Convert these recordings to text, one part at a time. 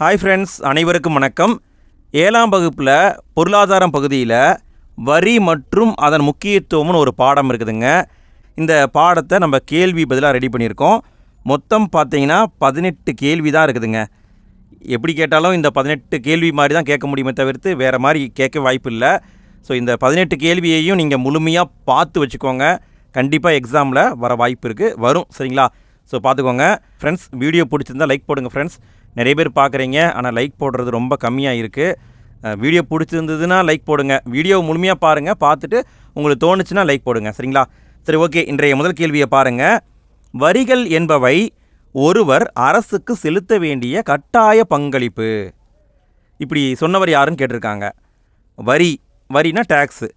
Hi friends அனைவருக்கும் வணக்கம். ஏழாம் வகுப்பில் பொருளாதாரம் பகுதியில் வரி மற்றும் அதன் முக்கியத்துவம்னு ஒரு பாடம் இருக்குதுங்க. இந்த பாடத்தை நம்ம கேள்வி பதிலாக ரெடி பண்ணியிருக்கோம். மொத்தம் பார்த்தீங்கன்னா பதினெட்டு கேள்வி தான் இருக்குதுங்க. எப்படி கேட்டாலும் இந்த பதினெட்டு கேள்வி மாதிரி தான் கேட்க முடியுமே தவிர்த்து வேறு மாதிரி கேட்க வாய்ப்பு இல்லை. ஸோ இந்த பதினெட்டு கேள்வியையும் நீங்கள் முழுமையாக பார்த்து வச்சுக்கோங்க. கண்டிப்பாக எக்ஸாமில் வர வாய்ப்பு இருக்குது வரும் சரிங்களா? ஸோ பார்த்துக்கோங்க. ஃப்ரெண்ட்ஸ் வீடியோ பிடிச்சிருந்தா லைக் போடுங்க ஃப்ரெண்ட்ஸ் நிறைய பேர் பார்க்குறீங்க ஆனால் லைக் போடுறது ரொம்ப கம்மியாக இருக்குது வீடியோ பிடிச்சிருந்ததுன்னா லைக் போடுங்க. வீடியோ முழுமையாக பாருங்கள் பார்த்துட்டு உங்களுக்கு தோணுச்சுன்னா லைக் போடுங்க சரிங்களா? சரி ஓகே இன்றைய முதல் கேள்வியை பாருங்கள் வரிகள் என்பவை ஒருவர் அரசுக்கு செலுத்த வேண்டிய கட்டாய பங்களிப்பு. இப்படி சொன்னவர் யாருன்னு கேட்டிருக்காங்க. வரி வரினா டேக்ஸு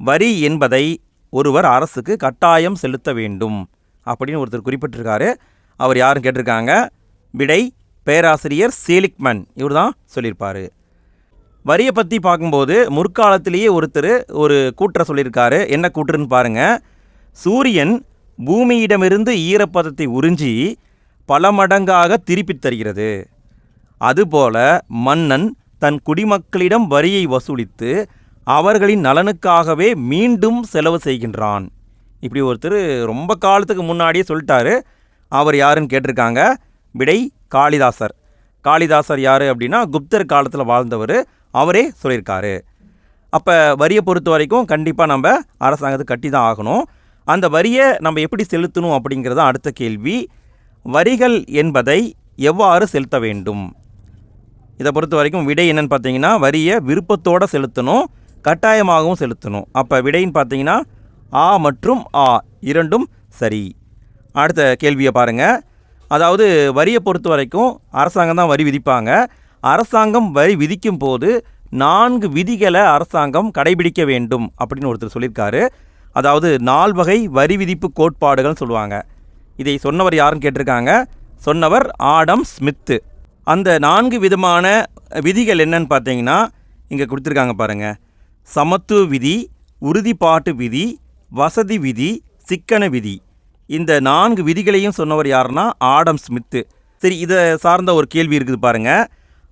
வரி என்பதை ஒருவர் அரசுக்கு கட்டாயம் செலுத்த வேண்டும் அப்படின்னு ஒருத்தர் குறிப்பிட்டிருக்காரு. அவர் யாரும் கேட்டிருக்காங்க? விடை பேராசிரியர் சேலிக்மன். இவர் தான் சொல்லியிருப்பார். வரியை பற்றி பார்க்கும்போது முற்காலத்திலேயே ஒருத்தர் ஒரு கூற்றை சொல்லியிருக்காரு. என்ன கூற்றுன்னு பாருங்கள் சூரியன் பூமியிடமிருந்து ஈரப்பதத்தை உறிஞ்சி பல மடங்காக திருப்பித் தருகிறது. அதுபோல மன்னன் தன் குடிமக்களிடம் வரியை வசூலித்து அவர்களின் நலனுக்காகவே மீண்டும் செலவு செய்கின்றான். இப்படி ஒருத்தர் ரொம்ப காலத்துக்கு முன்னாடியே சொல்லிட்டாரு. அவர் யாருன்னு கேட்டிருக்காங்க? விடை காளிதாசர். காளிதாசர் யார் அப்படின்னா குப்தர் காலத்தில் வாழ்ந்தவர் அவரே சொல்லியிருக்காரு. அப்போ வரியை பொறுத்த வரைக்கும் கண்டிப்பாக நம்ம அரசாங்கத்தை கட்டி தான் ஆகணும். அந்த வரியை நம்ம எப்படி செலுத்தணும் அப்படிங்கிறது தான் அடுத்த கேள்வி. வரிகள் என்பதை எவ்வாறு செலுத்த வேண்டும்? இதை பொறுத்த வரைக்கும் விடை என்னென்னு பார்த்தீங்கன்னா வரியை விருப்பத்தோடு செலுத்தணும் கட்டாயமாகவும் செலுத்தணும். அப்போ விடைன்னு பார்த்தீங்கன்னா ஆ மற்றும் ஆ இரண்டும் சரி. அடுத்த கேள்வியை பாருங்கள் அதாவது வரியை பொறுத்த வரைக்கும் அரசாங்கம் தான் வரி விதிப்பாங்க. அரசாங்கம் வரி விதிக்கும் போது நான்கு விதிகளை அரசாங்கம் கடைபிடிக்க வேண்டும் அப்படின்னு ஒருத்தர் சொல்லியிருக்காரு. அதாவது நால்வகை வரி விதிப்பு கோட்பாடுகள்னு சொல்லுவாங்க. இதை சொன்னவர் யாருன்னு கேட்டிருக்காங்க? சொன்னவர் ஆடம் ஸ்மித்து. அந்த நான்கு விதமான விதிகள் என்னன்னு பார்த்தீங்கன்னா இங்கே கொடுத்துருக்காங்க பாருங்கள் சமத்துவ விதி உறுதிப்பாட்டு விதி வசதி விதி சிக்கன விதி. இந்த நான்கு விதிகளையும் சொன்னவர் யாருன்னா ஆடம் ஸ்மித்து. சரி இதை சார்ந்த ஒரு கேள்வி இருக்குது பாருங்க.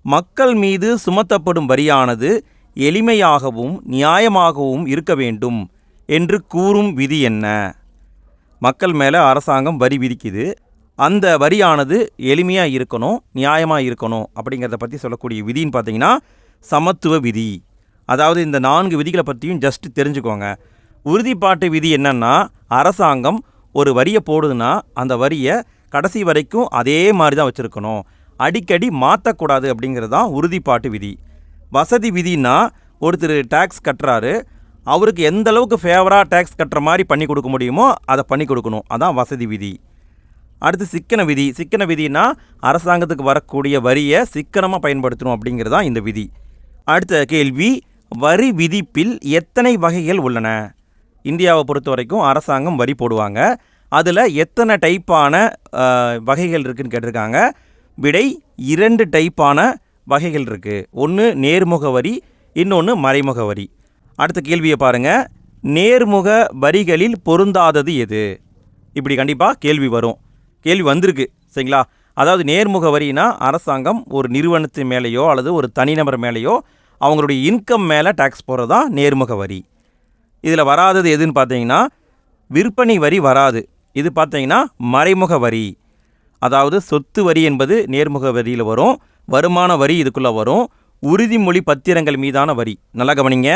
மக்கள் மீது சுமத்தப்படும் வரியானது எளிமையாகவும் நியாயமாகவும் இருக்க வேண்டும் என்று கூறும் விதி என்ன? மக்கள் மேலே அரசாங்கம் வரி விதிக்குது. அந்த வரியானது எளிமையாக இருக்கணும் நியாயமாக இருக்கணும் அப்படிங்கிறத பற்றி சொல்லக்கூடிய விதின்னு பார்த்தீங்கன்னா சமத்துவ விதி. அதாவது இந்த நான்கு விதிகளை பற்றியும் ஜஸ்ட் தெரிஞ்சுக்கோங்க. உறுதிப்பாட்டு விதி என்னன்னா அரசாங்கம் ஒரு வரியை போடுதுன்னா அந்த வரியை கடைசி வரைக்கும் அதே மாதிரி தான் வச்சுருக்கணும். அடிக்கடி மாற்றக்கூடாது அப்படிங்கிறது தான் உறுதிப்பாட்டு விதி. வசதி விதினா ஒருத்தர் டேக்ஸ் கட்டுறாரு அவருக்கு எந்த அளவுக்கு ஃபேவராக டேக்ஸ் கட்டுற மாதிரி பண்ணி கொடுக்க முடியுமோ அதை பண்ணி கொடுக்கணும். அதான் வசதி விதி. அடுத்து சிக்கன விதி. சிக்கன விதினா அரசாங்கத்துக்கு வரக்கூடிய வரியை சிக்கனமாக பயன்படுத்தணும் அப்படிங்கிறது தான் இந்த விதி. அடுத்த கேள்வி வரி விதிப்பில் எத்தனை வகைகள் உள்ளன? இந்தியாவை பொறுத்த வரைக்கும் அரசாங்கம் வரி போடுவாங்க. அதில் எத்தனை டைப்பான வகைகள் இருக்குதுன்னு கேட்டிருக்காங்க. விடை இரண்டு டைப்பான வகைகள் இருக்குது ஒன்று நேர்முக வரி இன்னொன்று மறைமுக வரி. அடுத்த கேள்வியை பாருங்கள் நேர்முக வரிகளில் பொருந்தாதது எது? இப்படி கண்டிப்பாக கேள்வி வரும். கேள்வி வந்திருக்கு சரிங்களா? அதாவது நேர்முக வரினா அரசாங்கம் ஒரு நிறுவனத்தின் மேலேயோ அல்லது ஒரு தனிநபர் மேலேயோ அவங்களுடைய இன்கம் மேலே டேக்ஸ் போடுறது தான் நேர்முக வரி. இதில் வராதது எதுன்னு பார்த்தீங்கன்னா விற்பனை வரி வராது. இது பார்த்தீங்கன்னா மறைமுக வரி. அதாவது சொத்து வரி என்பது நேர்முக வரியில் வரும் வருமான வரி இதுக்குள்ளே வரும். உறுதிமொழி பத்திரங்கள் மீதான வரி. நல்லா கவனிங்க.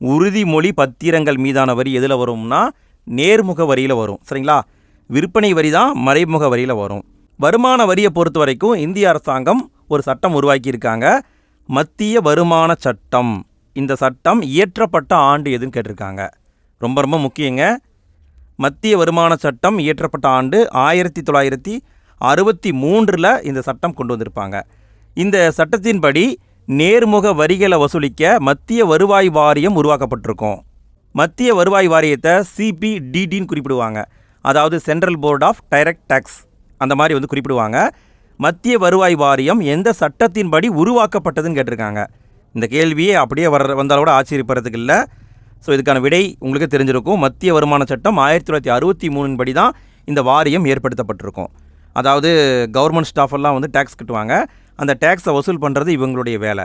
உறுதிமொழி பத்திரங்கள் மீதான வரி எதில் வரும்னா நேர்முக வரியில் வரும். சரிங்களா? விற்பனை வரி தான் மறைமுக வரியில் வரும். வருமான வரியை பொறுத்த வரைக்கும் இந்திய அரசாங்கம் ஒரு சட்டம் உருவாக்கியிருக்காங்க. மத்திய வருமான சட்டம். இந்த சட்டம் இயற்றப்பட்ட ஆண்டு எதுன்னு கேட்டிருக்காங்க. ரொம்ப ரொம்ப முக்கியங்க. மத்திய வருமான சட்டம் இயற்றப்பட்ட ஆண்டு ஆயிரத்தி தொள்ளாயிரத்தி அறுபத்தி மூன்றில் இந்த சட்டம் கொண்டு வந்திருப்பாங்க. இந்த சட்டத்தின்படி நேர்முக வரிகளை வசூலிக்க மத்திய வருவாய் வாரியம் உருவாக்கப்பட்டிருக்கும். மத்திய வருவாய் வாரியத்தை சிபிடிடின்னு குறிப்பிடுவாங்க. அதாவது central board of direct taxes அந்த மாதிரி வந்து குறிப்பிடுவாங்க. மத்திய வருவாய் வாரியம் எந்த சட்டத்தின்படி உருவாக்கப்பட்டதுன்னு கேட்டிருக்காங்க. இந்த கேள்வியே அப்படியே வர வந்தால் கூட ஆச்சரியப்படுறதுக்கு இல்லை. ஸோ இதுக்கான விடை உங்களுக்கு தெரிஞ்சிருக்கும். மத்திய வருமான சட்டம் ஆயிரத்தி தொள்ளாயிரத்தி அறுபத்தி மூணின் படி தான் இந்த வாரியம் ஏற்படுத்தப்பட்டிருக்கும். அதாவது கவர்மெண்ட் ஸ்டாஃப் எல்லாம் வந்து டேக்ஸ் கட்டுவாங்க. அந்த டேக்ஸை வசூல் பண்ணுறது இவங்களுடைய வேலை.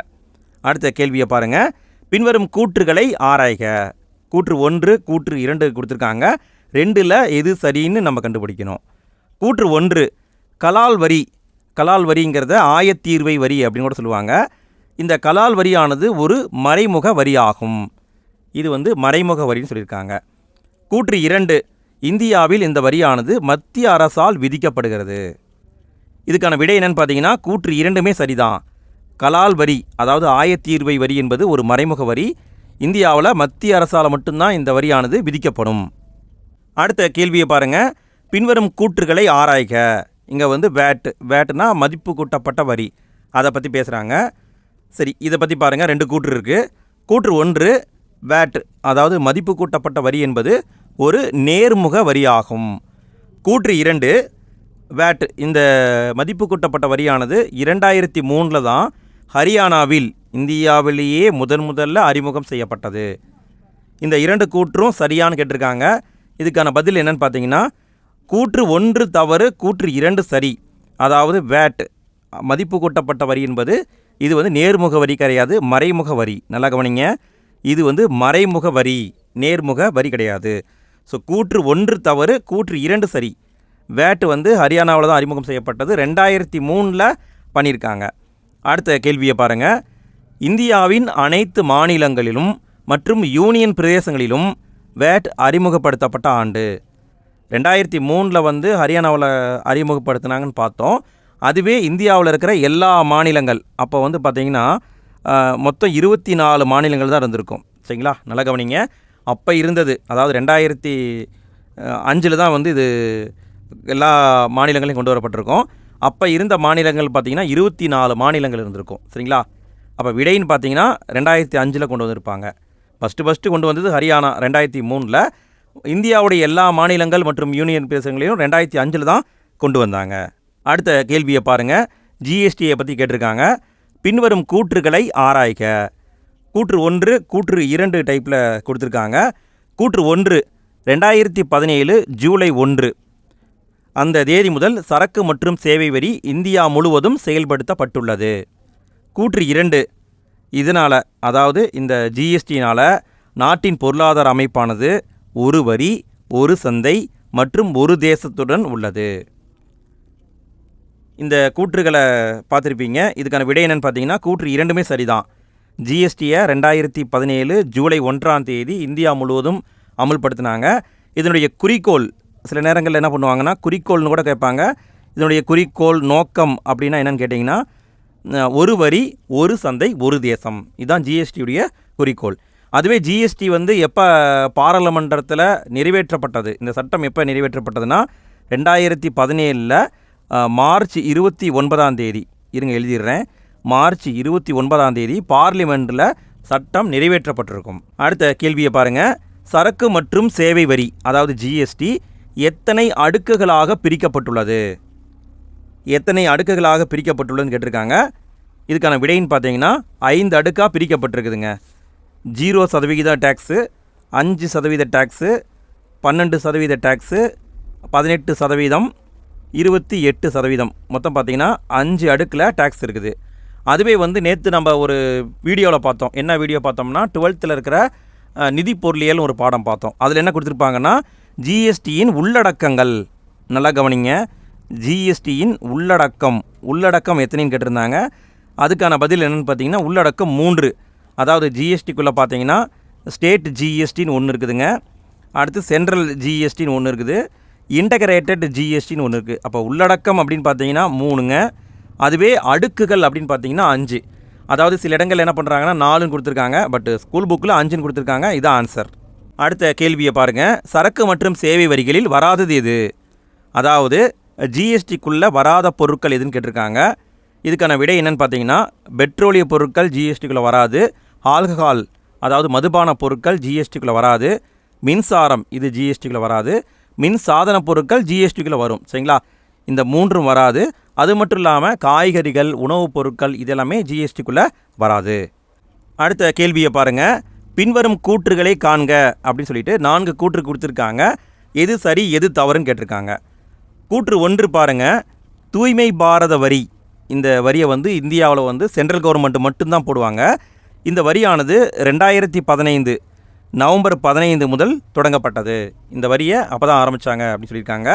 அடுத்த கேள்வியை பாருங்கள் பின்வரும் கூற்றுகளை ஆராய்க. கூற்று ஒன்று கூற்று இரண்டு கொடுத்துருக்காங்க. ரெண்டில் எது சரின்னு நம்ம கண்டுபிடிக்கணும். கூற்று ஒன்று கலால் வரி. கலால் வரிங்கிறத ஆயத்தீர்வை வரி அப்படின்னு கூட சொல்லுவாங்க. இந்த கலால் வரியானது ஒரு மறைமுக வரியாகும். இது வந்து மறைமுக வரின்னு சொல்லியிருக்காங்க. கூற்று இரண்டு இந்தியாவில் இந்த வரியானது மத்திய அரசால் விதிக்கப்படுகிறது. இதுக்கான விடை என்னன்னு பார்த்தீங்கன்னா கூற்று இரண்டுமே சரிதான். கலால் வரி அதாவது ஆயத்தீர்வை வரி என்பது ஒரு மறைமுக வரி. இந்தியாவில் மத்திய அரசால் மட்டும்தான் இந்த வரியானது விதிக்கப்படும். அடுத்த கேள்வியை பாருங்கள் பின்வரும் கூற்றுகளை ஆராய்க. இங்கே வந்து வேட் வேட்டுனா மதிப்பு கூட்டப்பட்ட வரி. அதை பற்றி பேசுகிறாங்க சரி இதை பற்றி பாருங்கள் ரெண்டு கூற்று இருக்குது கூற்று ஒன்று வேட் அதாவது மதிப்பு கூட்டப்பட்ட வரி என்பது ஒரு நேர்முக வரியாகும். கூற்று இரண்டு வேட் இந்த மதிப்பு கூட்டப்பட்ட வரியானது இரண்டாயிரத்தி மூணில் தான் ஹரியானாவில் இந்தியாவிலேயே முதன் முதல்ல அறிமுகம் செய்யப்பட்டது. இந்த இரண்டு கூற்றும் சரியான்னு கேட்டிருக்காங்க. இதுக்கான பதில் என்னன்னு பார்த்தீங்கன்னா கூற்று ஒன்று தவறு கூற்று இரண்டு சரி. அதாவது வேட் மதிப்பு கூட்டப்பட்ட வரி என்பது இது வந்து நேர்முக வரி கிடையாது மறைமுக வரி. நல்லா கவனிங்க. இது வந்து மறைமுக வரி நேர்முக வரி கிடையாது. ஸோ கூற்று ஒன்று தவறு கூற்று இரண்டு சரி. வேட்டு வந்து ஹரியானாவில் தான் அறிமுகம் செய்யப்பட்டது. ரெண்டாயிரத்தி மூணில் பண்ணியிருக்காங்க அடுத்த கேள்வியை பாருங்கள் இந்தியாவின் அனைத்து மாநிலங்களிலும் மற்றும் யூனியன் பிரதேசங்களிலும் வேட் அறிமுகப்படுத்தப்பட்ட ஆண்டு. ரெண்டாயிரத்தி மூணில் வந்து ஹரியானாவில் அறிமுகப்படுத்தினாங்கன்னு பார்த்தோம். அதுவே இந்தியாவில் இருக்கிற எல்லா மாநிலங்கள். அப்போ வந்து பார்த்திங்கன்னா மொத்தம் இருபத்தி நாலு மாநிலங்கள் தான் இருந்திருக்கும். சரிங்களா? நல்லா கவனிங்க. அப்போ இருந்தது அதாவது ரெண்டாயிரத்தி அஞ்சில் தான் வந்து இது எல்லா மாநிலங்களையும் கொண்டு வரப்பட்டிருக்கும். அப்போ இருந்த மாநிலங்கள் பார்த்திங்கன்னா இருபத்தி நாலு மாநிலங்கள் இருந்திருக்கும். சரிங்களா? அப்போ விடைன்னு பார்த்தீங்கன்னா ரெண்டாயிரத்தி அஞ்சில் கொண்டு வந்திருப்பாங்க. ஃபஸ்ட்டு ஃபஸ்ட்டு கொண்டு வந்தது ஹரியானா ரெண்டாயிரத்தி மூணில். இந்தியாவுடைய எல்லா மாநிலங்கள் மற்றும் யூனியன் பிரதேசங்களையும் ரெண்டாயிரத்தி அஞ்சில் தான் கொண்டு வந்தாங்க. அடுத்த கேள்வியை பாருங்கள் ஜிஎஸ்டியை பற்றி கேட்டிருக்காங்க. பின்வரும் கூற்றுகளை ஆராய்க. கூற்று ஒன்று கூற்று இரண்டு டைப்பில் கொடுத்துருக்காங்க. கூற்று ஒன்று ரெண்டாயிரத்தி பதினேழு ஜூலை ஒன்று. அந்த தேதி முதல் சரக்கு மற்றும் சேவை வரி இந்தியா முழுவதும் செயல்படுத்தப்பட்டுள்ளது. கூற்று இரண்டு இதனால் அதாவது இந்த ஜிஎஸ்டினால் நாட்டின் பொருளாதார அமைப்பானது ஒரு வரி ஒரு சந்தை மற்றும் ஒரு தேசத்துடன் உள்ளது. இந்த கூற்றுகளை பார்த்துருப்பீங்க. இதுக்கான விடை என்னென்னு பார்த்தீங்கன்னா கூற்று இரண்டுமே சரிதான். ஜிஎஸ்டியை ரெண்டாயிரத்தி பதினேழு ஜூலை ஒன்றாம் தேதி இந்தியா முழுவதும் அமுல்படுத்தினாங்க. இதனுடைய குறிக்கோள் சில நேரங்களில் என்ன பண்ணுவாங்கன்னா குறிக்கோள்னு கூட கேட்பாங்க. இதனுடைய குறிக்கோள் நோக்கம் அப்படின்னா என்னென்னு கேட்டிங்கன்னா ஒரு வரி ஒரு சந்தை ஒரு தேசம். இதுதான் ஜிஎஸ்டியுடைய குறிக்கோள். அதுவே ஜிஎஸ்டி வந்து எப்போ பாராளுமன்றத்தில் நிறைவேற்றப்பட்டது இந்த சட்டம் எப்போ நிறைவேற்றப்பட்டதுன்னா ரெண்டாயிரத்தி பதினேழில் மார்ச் இருபத்தி ஒன்பதாம் தேதி. இருங்க எழுதிடுறேன். மார்ச் இருபத்தி ஒன்பதாம் தேதி பார்லிமெண்ட்டில் சட்டம் நிறைவேற்றப்பட்டிருக்கும். அடுத்த கேள்வியை பாருங்கள் சரக்கு மற்றும் சேவை வரி அதாவது ஜிஎஸ்டி எத்தனை அடுக்குகளாக பிரிக்கப்பட்டுள்ளது? எத்தனை அடுக்குகளாக பிரிக்கப்பட்டுள்ளதுன்னு கேட்டிருக்காங்க. இதுக்கான விடைன்னு பார்த்தீங்கன்னா ஐந்து அடுக்காக பிரிக்கப்பட்டிருக்குதுங்க. ஜீரோ சதவிகித டேக்ஸு அஞ்சு சதவீத டேக்ஸு பன்னெண்டு சதவீத டேக்ஸு பதினெட்டு சதவீதம் இருபத்தி எட்டு சதவீதம். மொத்தம் பார்த்தீங்கன்னா அஞ்சு அடுக்கில் டேக்ஸ் இருக்குது. அதுவே வந்து நேற்று நம்ம ஒரு வீடியோவில் பார்த்தோம். என்ன வீடியோ பார்த்தோம்னா டுவெல்த்தில் இருக்கிற நிதி பொருளியல்னு ஒரு பாடம் பார்த்தோம். அதில் என்ன கொடுத்துருப்பாங்கன்னா ஜிஎஸ்டியின் உள்ளடக்கங்கள். நல்லா கவனிங்க. ஜிஎஸ்டியின் உள்ளடக்கம். உள்ளடக்கம் எத்தனைன்னு கேட்டிருந்தாங்க. அதுக்கான பதில் என்னென்னு பார்த்தீங்கன்னா உள்ளடக்கம் மூன்று. அதாவது ஜிஎஸ்டிக்குள்ளே பார்த்தீங்கன்னா ஸ்டேட் ஜிஎஸ்டின்னு ஒன்று இருக்குதுங்க. அடுத்து சென்ட்ரல் ஜிஎஸ்டின்னு ஒன்று இருக்குது. இன்டகிரேட்டட் ஜிஎஸ்டின்னு ஒன்று இருக்குது அப்போ உள்ளடக்கம் அப்படின்னு பார்த்தீங்கன்னா மூணுங்க. அதுவே அடுக்குகள் அப்படின்னு பார்த்தீங்கன்னா அஞ்சு. அதாவது சில இடங்கள் என்ன பண்ணுறாங்கன்னா நாலுன்னு கொடுத்துருக்காங்க. பட் ஸ்கூல் புக்கில் அஞ்சுன்னு கொடுத்துருக்காங்க. இதான் ஆன்சர் அடுத்த கேள்வியை பாருங்கள் சரக்கு மற்றும் சேவை வரிகளில் வராதது எது? அதாவது ஜிஎஸ்டிக்குள்ளே வராத பொருட்கள் எதுன்னு கேட்டிருக்காங்க. இதுக்கான விடை என்னென்னு பார்த்தீங்கன்னா பெட்ரோலிய பொருட்கள் ஜிஎஸ்டிக்குள்ளே வராது. ஆல்கஹால் அதாவது மதுபான பொருட்கள் ஜிஎஸ்டிக்குள்ளே வராது. மின்சாரம் இது ஜிஎஸ்டிக்குள்ளே வராது. மின் சாதன பொருட்கள் ஜிஎஸ்டிக்குள்ளே வரும். சரிங்களா? இந்த மூன்றும் வராது. அது மட்டும் இல்லாமல் காய்கறிகள் உணவுப் பொருட்கள் இதெல்லாமே ஜிஎஸ்டிக்குள்ளே வராது. அடுத்த கேள்வியை பாருங்க. பின்வரும் கூற்றுகளை காண்க அப்படின்னு சொல்லிட்டு நான்கு கூற்று கொடுத்துருக்காங்க. எது சரி எது தவறுன்னு கேட்டிருக்காங்க. கூற்று ஒன்று பாருங்க. தூய்மை பாரத வரி. இந்த வரியை வந்து இந்தியாவில் வந்து சென்ட்ரல் கவர்மெண்ட் மட்டும்தான் போடுவாங்க. இந்த வரியானது ரெண்டாயிரத்தி பதினைந்து நவம்பர் பதினைந்து முதல் தொடங்கப்பட்டது. இந்த வரியை அப்போ தான் ஆரம்பித்தாங்க அப்படின்னு சொல்லியிருக்காங்க.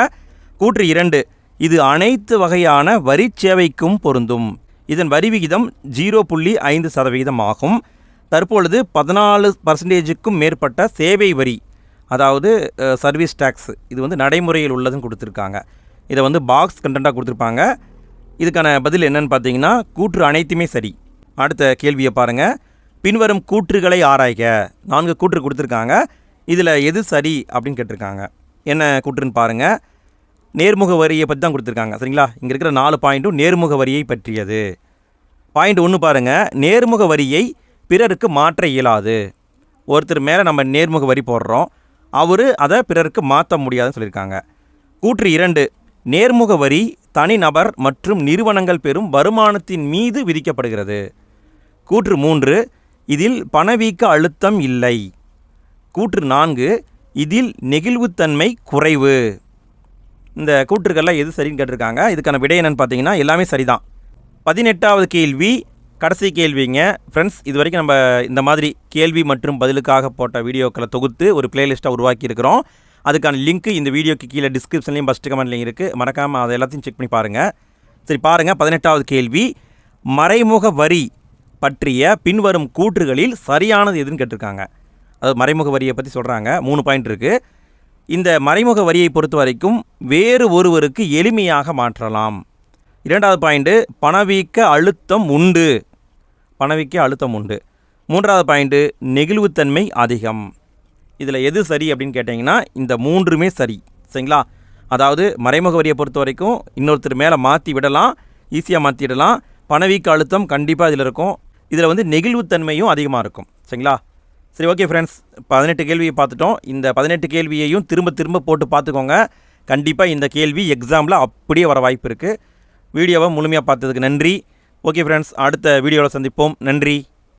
கூற்று இரண்டு இது அனைத்து வகையான வரி சேவைக்கும் பொருந்தும். இதன் வரி விகிதம் ஜீரோ புள்ளி ஐந்து சதவிகிதம் ஆகும். தற்பொழுது பதினாலு பர்சன்டேஜுக்கும் மேற்பட்ட சேவை வரி அதாவது சர்வீஸ் டேக்ஸ் இது வந்து நடைமுறையில் உள்ளதும் கொடுத்துருக்காங்க. இதை வந்து பாக்ஸ் கண்டென்ட்டாக கொடுத்துருப்பாங்க. இதுக்கான பதில் என்னன்னு பார்த்தீங்கன்னா கூற்று அனைத்துமே சரி. அடுத்த கேள்வியை பாருங்கள் பின்வரும் கூற்றுகளை ஆராய்க. நான்கு கூற்று கொடுத்துருக்காங்க. இதில் எது சரி அப்படின்னு கேட்டிருக்காங்க. என்ன கூற்றுன்னு பாருங்கள் நேர்முக வரியை பற்றி தான் கொடுத்துருக்காங்க. சரிங்களா? இங்கே இருக்கிற நாலு பாயிண்ட்டும் நேர்முக வரியை பற்றியது. பாயிண்ட் ஒன்று பாருங்கள் நேர்முக வரியை பிறருக்கு மாற்ற இயலாது. ஒருத்தர் மேலே நம்ம நேர்முக வரி போடுறோம். அவர் அதை பிறருக்கு மாற்ற முடியாதுன்னு சொல்லியிருக்காங்க. கூற்று இரண்டு. நேர்முக வரி தனிநபர் மற்றும் நிறுவனங்கள் பெறும் வருமானத்தின் மீது விதிக்கப்படுகிறது. கூற்று மூன்று. இதில் பணவீக்க அழுத்தம் இல்லை. கூற்று நான்கு இதில் நெகிழ்வுத்தன்மை குறைவு. இந்த கூற்றுக்கெல்லாம் எது சரின்னு கேட்டிருக்காங்க. இதுக்கான விடை என்னென்னு பார்த்தீங்கன்னா எல்லாமே சரிதான். பதினெட்டாவது கேள்வி கடைசி கேள்விங்க. ஃப்ரெண்ட்ஸ் இது வரைக்கும் நம்ம இந்த மாதிரி கேள்வி மற்றும் பதிலுக்காக போட்ட வீடியோக்களை தொகுத்து ஒரு பிளேலிஸ்ட்டாக உருவாக்கியிருக்கிறோம். அதுக்கான லிங்க் இந்த வீடியோக்கு கீழே டிஸ்கிரிப்ஷன்லேயும் ஃபஸ்ட்டு கமெண்ட்லையும் இருக்குது மறக்காமல் அதை எல்லாத்தையும் செக் பண்ணி பாருங்கள் சரி பாருங்கள் பதினெட்டாவது கேள்வி மறைமுக வரி பற்றிய பின்வரும் கூற்றுகளில் சரியானது எதுன்னு கேட்டிருக்காங்க. அதாவது மறைமுக வரியை பற்றி சொல்கிறாங்க மூணு பாயிண்ட் இருக்குது இந்த மறைமுக வரியை பொறுத்த வரைக்கும் வேறு ஒருவருக்கு எளிமையாக மாற்றலாம். இரண்டாவது பாயிண்ட்டு பணவீக்க அழுத்தம் உண்டு. பணவீக்க அழுத்தம் உண்டு. மூன்றாவது பாயிண்ட்டு நெகிழ்வுத்தன்மை அதிகம். இதில் எது சரி அப்படின்னு கேட்டிங்கன்னா இந்த மூன்றுமே சரி. சரிங்களா? அதாவது மறைமுக வரியை பொறுத்த வரைக்கும் இன்னொருத்தர் மேலே மாற்றி விடலாம் ஈஸியாக மாற்றிடலாம் பணவீக்க அழுத்தம் கண்டிப்பாக இதில் இருக்கும். இதில் வந்து நெகிழ்வுத்தன்மையும் அதிகமாக இருக்கும். சரிங்களா? சரி ஓகே ஃப்ரெண்ட்ஸ் பதினெட்டு கேள்வியை பார்த்துட்டோம். இந்த பதினெட்டு கேள்வியையும் திரும்ப திரும்ப போட்டு பார்த்துக்கோங்க. கண்டிப்பாக இந்த கேள்வி எக்ஸாமில் அப்படியே வர வாய்ப்பு இருக்குது வீடியோவை முழுமையாக பார்த்ததுக்கு நன்றி. ஓகே ஃப்ரெண்ட்ஸ் அடுத்த வீடியோவில் சந்திப்போம். நன்றி.